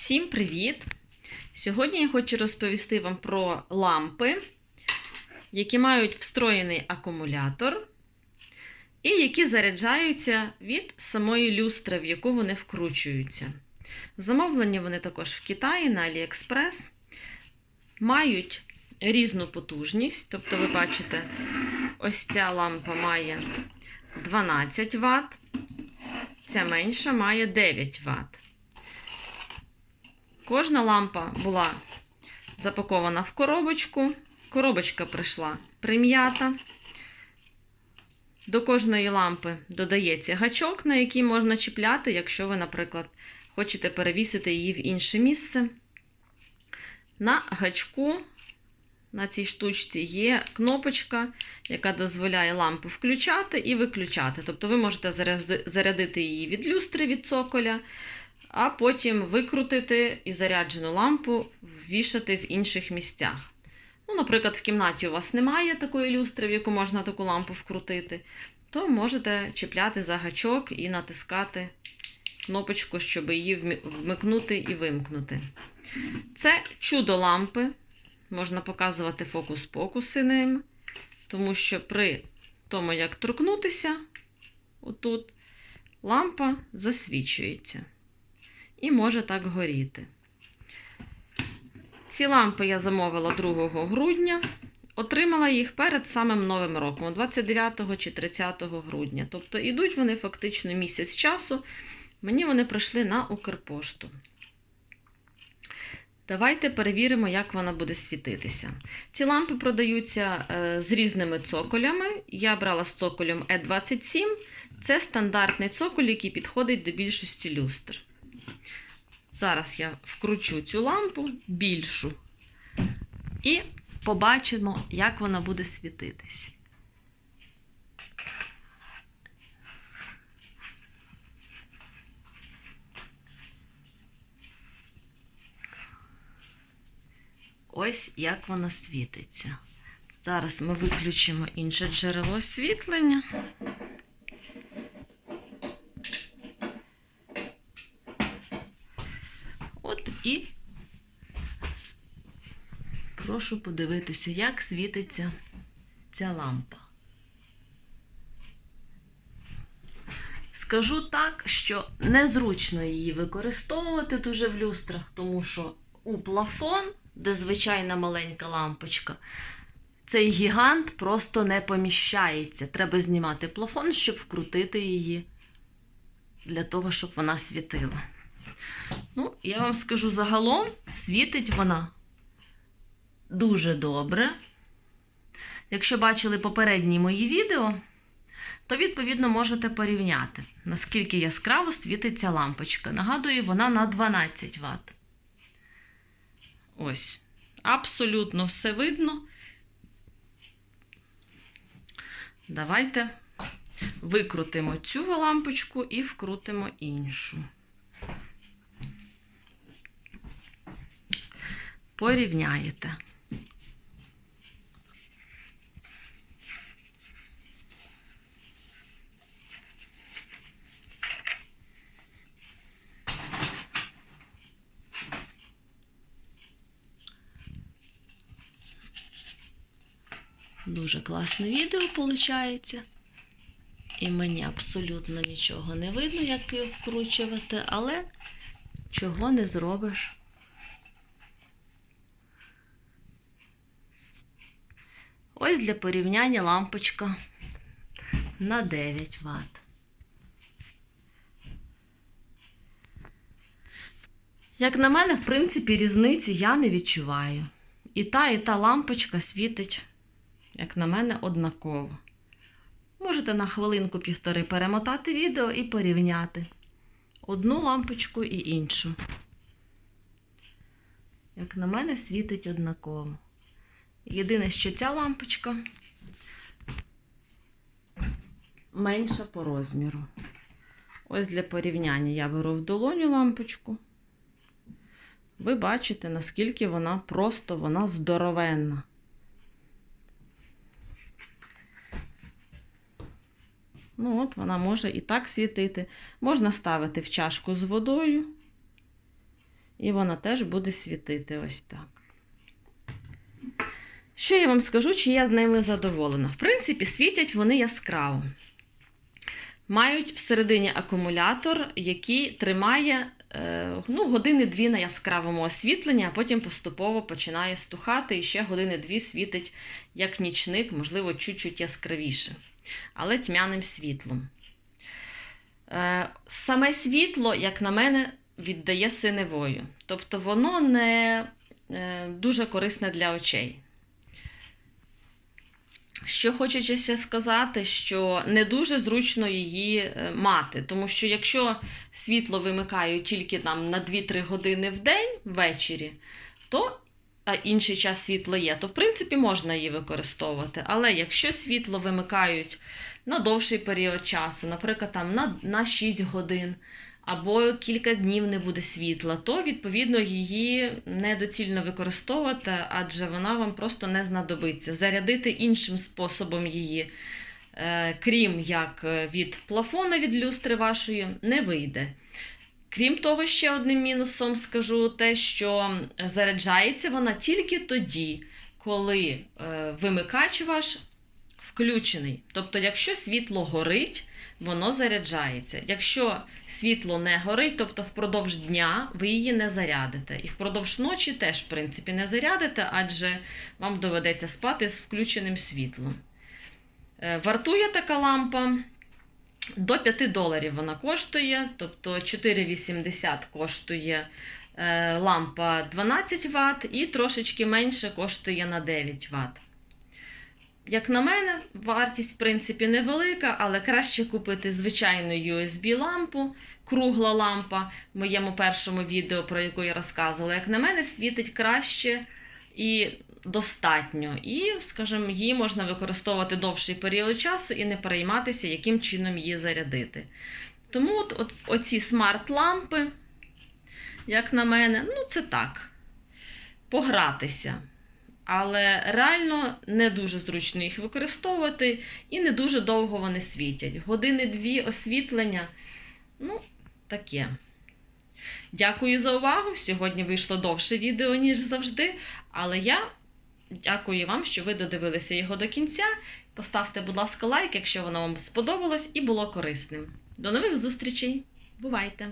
Всім привіт! Сьогодні я хочу розповісти вам про лампи, які мають встроєний акумулятор і які заряджаються від самої люстри, в яку вони вкручуються. Замовлені вони також в Китаї на AliExpress. Мають різну потужність, тобто, ви бачите, ось ця лампа має 12 Вт, ця менша має 9 Вт. Кожна лампа була запакована в коробочку. Коробочка прийшла прим'ята. До кожної лампи додається гачок, на який можна чіпляти, якщо ви, наприклад, хочете перевісити її в інше місце. На гачку, на цій штучці, є кнопочка, яка дозволяє лампу включати і виключати. Тобто ви можете зарядити її від люстри, від цоколя а потім викрутити і заряджену лампу ввішати в інших місцях. Ну, Наприклад, в кімнаті у вас немає такої люстри, в яку можна таку лампу вкрутити, то можете чіпляти за гачок і натискати кнопочку, щоб її вмикнути і вимкнути. Це чудо лампи. Можна показувати фокус-покуси ним, тому що при тому, як торкнутися, отут, лампа засвічується і може так горіти. Ці лампи я замовила 2 грудня. Отримала їх перед самим Новим роком, 29 чи 30 грудня. Тобто йдуть вони фактично місяць часу. Мені вони прийшли на Укрпошту. Давайте перевіримо, як вона буде світитися. Ці лампи продаються е, з різними цоколями. Я брала з цоколем E27. Це стандартний цоколь, який підходить до більшості люстр. Зараз я вкручу цю лампу більшу і побачимо, як вона буде світитись. Ось як вона світиться. Зараз ми виключимо інше джерело освітлення. От і прошу подивитися, як світиться ця лампа. Скажу так, що незручно її використовувати дуже в люстрах, тому що у плафон, де звичайна маленька лампочка, цей гігант просто не поміщається. Треба знімати плафон, щоб вкрутити її для того, щоб вона світила. Ну, я вам скажу загалом, світить вона дуже добре. Якщо бачили попередні мої відео, то, відповідно, можете порівняти, наскільки яскраво світить ця лампочка. Нагадую, вона на 12 Вт. Ось. Абсолютно все видно. Давайте викрутимо цю лампочку і вкрутимо іншу. Порівняєте. Дуже класне відео виходить. І мені абсолютно нічого не видно, як його вкручувати, але чого не зробиш. Ось для порівняння лампочка на 9 Вт. Як на мене, в принципі, різниці я не відчуваю. І та, і та лампочка світить, як на мене, однаково. Можете на хвилинку-півтори перемотати відео і порівняти одну лампочку і іншу. Як на мене, світить однаково. Єдине, що ця лампочка менша по розміру. Ось для порівняння я беру в долоню лампочку. Ви бачите, наскільки вона просто вона здоровенна. Ну, от вона може і так світити. Можна ставити в чашку з водою І вона теж буде світити ось так. Що я вам скажу, чи я з ними задоволена? В принципі, світять вони яскраво. Мають всередині акумулятор, який тримає е, ну, години-дві на яскравому освітленні, а потім поступово починає стухати і ще години-дві світить як нічник, можливо, чуть-чуть яскравіше, але тьмяним світлом. Е, Саме світло, як на мене, віддає синевою. Тобто воно не е, дуже корисне для очей. Що хочеться сказати, що не дуже зручно її е, мати, тому що якщо світло вимикають тільки там на 2-3 години в день ввечері, то а інший час світла є, то в принципі можна її використовувати. Але якщо світло вимикають на довший період часу, наприклад, там на, на 6 годин, або кілька днів не буде світла, то відповідно її недоцільно використовувати, адже вона вам просто не знадобиться. Зарядити іншим способом її, е, крім як е, від плафона від люстри вашої, не вийде. Крім того, ще одним мінусом скажу те, що заряджається вона тільки тоді, коли е, вимикач ваш включений. Тобто, якщо світло горить, воно заряджається. Якщо світло не горить, тобто впродовж дня ви її не зарядите. І впродовж ночі теж, в принципі, не зарядите, адже вам доведеться спати з включеним світлом. Е, Вартує така лампа. До 5 доларів вона коштує, тобто 4,80 коштує е, лампа 12 Вт і трошечки менше коштує на 9 Вт. Як на мене, вартість, в принципі, невелика, але краще купити звичайну USB-лампу, кругла лампа в моєму першому відео, про яку я розказувала. Як на мене, світить краще і достатньо. І, скажімо, її можна використовувати довший період часу і не перейматися, яким чином її зарядити. Тому от, от оці смарт-лампи, як на мене, ну це так. Погратися. Але реально не дуже зручно їх використовувати і не дуже довго вони світять. Години-дві освітлення, ну, таке. Дякую за увагу. Сьогодні вийшло довше відео, ніж завжди. Але я дякую вам, що ви додивилися його до кінця. Поставте, будь ласка, лайк, якщо воно вам сподобалось і було корисним. До нових зустрічей! Бувайте!